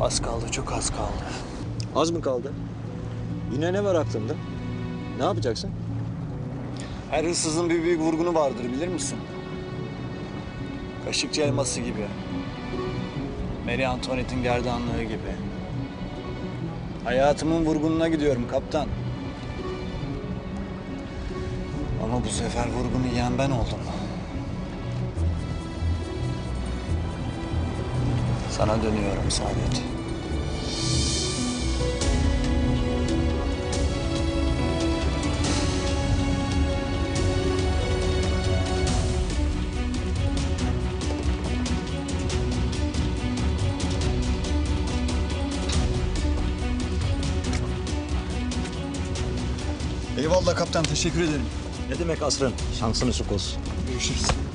Az kaldı, çok az kaldı. Az mı kaldı? Yine ne var aklında? Ne yapacaksın? Her hırsızın bir büyük vurgunu vardır bilir misin? Kaşıkçı elması gibi. Marie Antoinette'in gerdanlığı gibi. Hayatımın vurgununa gidiyorum kaptan. Ama bu sefer vurgunu yiyen ben oldum. Sana dönüyorum Saadet. Eyvallah kaptan, teşekkür ederim. Ne demek asrın? Şansını sık olsun. Görüşürüz.